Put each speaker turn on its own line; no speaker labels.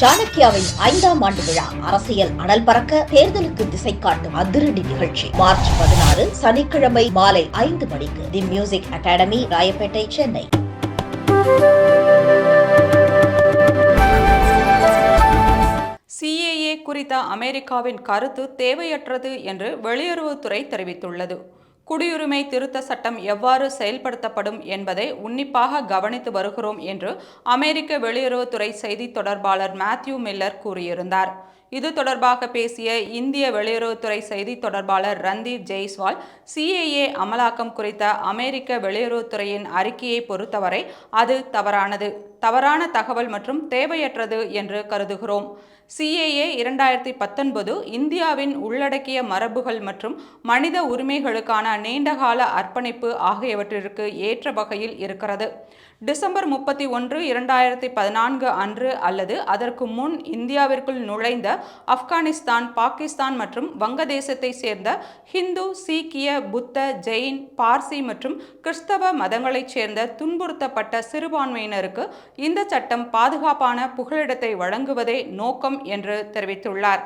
சாணக்கியாவின் ஐந்தாம் ஆண்டு விழா அரசியல் அனல் பறக்க தேர்தலுக்கு திசை காட்டும் அதிரடி நிகழ்ச்சி. மார்ச் பதினாறு சனிக்கிழமை மாலை ஐந்து மணிக்கு the music academy Royapettah Chennai.
CAA குறித்த அமெரிக்காவின் கருத்து தேவையற்றது என்று வெளியுறவுத்துறை தெரிவித்துள்ளது. குடியுரிமை திருத்த சட்டம் எவ்வாறு செயல்படுத்தப்படும் என்பதை உன்னிப்பாக கவனித்து வருகிறோம் என்று அமெரிக்க வெளியுறவுத்துறை செய்தி தொடர்பாளர் மேத்யூ மில்லர் கூறியிருந்தார். இது தொடர்பாக பேசிய இந்திய வெளியுறவுத்துறை செய்தி தொடர்பாளர் ரந்தீப் ஜெய்ஸ்வால் சிஏஏ அமலாக்கம் குறித்த அமெரிக்க வெளியுறவுத்துறையின் அறிக்கையை பொறுத்தவரை அது தவறானது. தவறான தகவல் மற்றும் தேவையற்றது என்று கருதுகிறோம். சிஏஏ இரண்டாயிரத்தி பத்தொன்பது இந்தியாவின் உள்ளடக்கிய மரபுகள் மற்றும் மனித உரிமைகளுக்கான நீண்டகால அர்ப்பணிப்பு ஆகியவற்றிற்கு ஏற்ற வகையில் இருக்கிறது. டிசம்பர் முப்பத்தி ஒன்று இரண்டாயிரத்தி பதினான்கு அன்று அல்லது அதற்கு முன் இந்தியாவிற்குள் நுழைந்த ஆப்கானிஸ்தான் பாகிஸ்தான் மற்றும் வங்கதேசத்தை சேர்ந்த ஹிந்து சீக்கிய புத்த ஜெயின் பார்சி மற்றும் கிறிஸ்தவ மதங்களைச் சேர்ந்த துன்புறுத்தப்பட்ட சிறுபான்மையினருக்கு இந்த சட்டம் பாதுகாப்பான புகலிடத்தை வழங்குவதே நோக்கம் என்று தெரிவித்துள்ளார்.